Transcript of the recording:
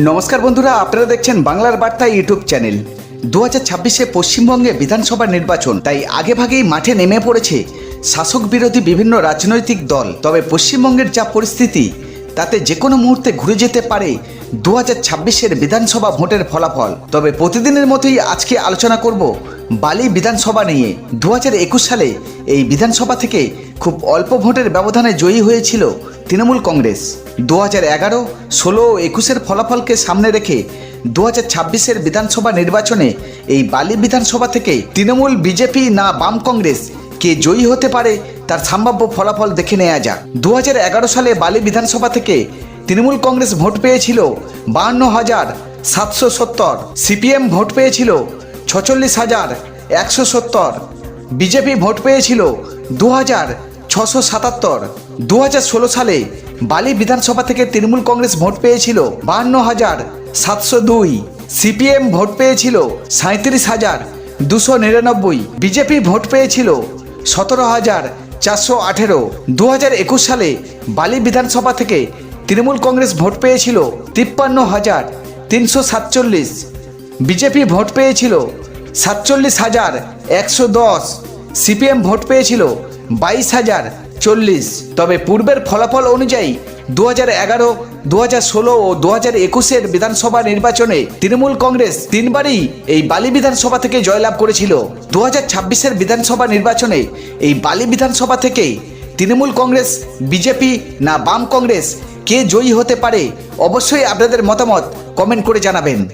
নমস্কার বন্ধুরা, আপনারা দেখছেন বাংলার বার্তা ইউটিউব চ্যানেল। দু হাজার ছাব্বিশে পশ্চিমবঙ্গে বিধানসভা নির্বাচন, তাই আগেভাগেই মাঠে নেমে পড়েছে শাসক বিরোধী বিভিন্ন রাজনৈতিক দল। তবে পশ্চিমবঙ্গের যা পরিস্থিতি তাতে যে কোনো মুহূর্তে ঘুরে যেতে পারে দু হাজার ছাব্বিশের বিধানসভা ভোটের ফলাফল। তবে প্রতিদিনের মতোই আজকে আলোচনা করব বালি বিধানসভা নিয়ে। দু হাজার একুশ সালে এই বিধানসভা থেকে খুব অল্প ভোটের ব্যবধানে জয়ী হয়েছিল তৃণমূল কংগ্রেস। দু হাজার এগারো, ষোলো ও একুশের ফলাফলকে সামনে রেখে দু হাজার ছাব্বিশের বিধানসভা নির্বাচনে এই বালি বিধানসভা থেকে তৃণমূল বিজেপি না বাম কংগ্রেস কে জয়ী হতে পারে তার সম্ভাব্য ফলাফল দেখে নেওয়া যাক। দু হাজার এগারো সালে বালি বিধানসভা থেকে তৃণমূল কংগ্রেস ভোট পেয়েছিল বাহান্ন হাজার সাতশো সত্তর। সিপিএম ভোট পেয়েছিল ছচল্লিশ হাজার একশো সত্তর। বিজেপি ভোট পেয়েছিল দু হাজার ছশো সাতাত্তর। দু হাজার ষোলো সালে বালি বিধানসভা থেকে তৃণমূল কংগ্রেস ভোট পেয়েছিল বাহান্ন হাজার সাতশো দুই। সিপিএম ভোট পেয়েছিল সাঁত্রিশ হাজার দুশো নিরানব্বই। বিজেপি ভোট পেয়েছিল সতেরো হাজার চারশো আঠেরো দু সালে বালি বিধানসভা থেকে তৃণমূল কংগ্রেস ভোট পেয়েছিল তিপ্পান্ন হাজার তিনশো সাতচল্লিশ। বিজেপি ভোট পেয়েছিল সাতচল্লিশ হাজার একশো দশ। সিপিএম ভোট পেয়েছিল বাইশ হাজার চল্লিশ। তবে পূর্বের ফলাফল অনুযায়ী দু হাজার এগারো দু হাজার ষোলো ও দু হাজার একুশের বিধানসভা নির্বাচনে তৃণমূল কংগ্রেস তিনবারই এই বালি বিধানসভা থেকে জয়লাভ করেছিল। দু হাজার ছাব্বিশের বিধানসভা নির্বাচনে এই বালি বিধানসভা থেকে তৃণমূল কংগ্রেস, বিজেপি না বাম কংগ্রেস কে জয়ী হতে পারে? অবশ্যই আপনাদের মতামত কমেন্ট করে জানাবেন।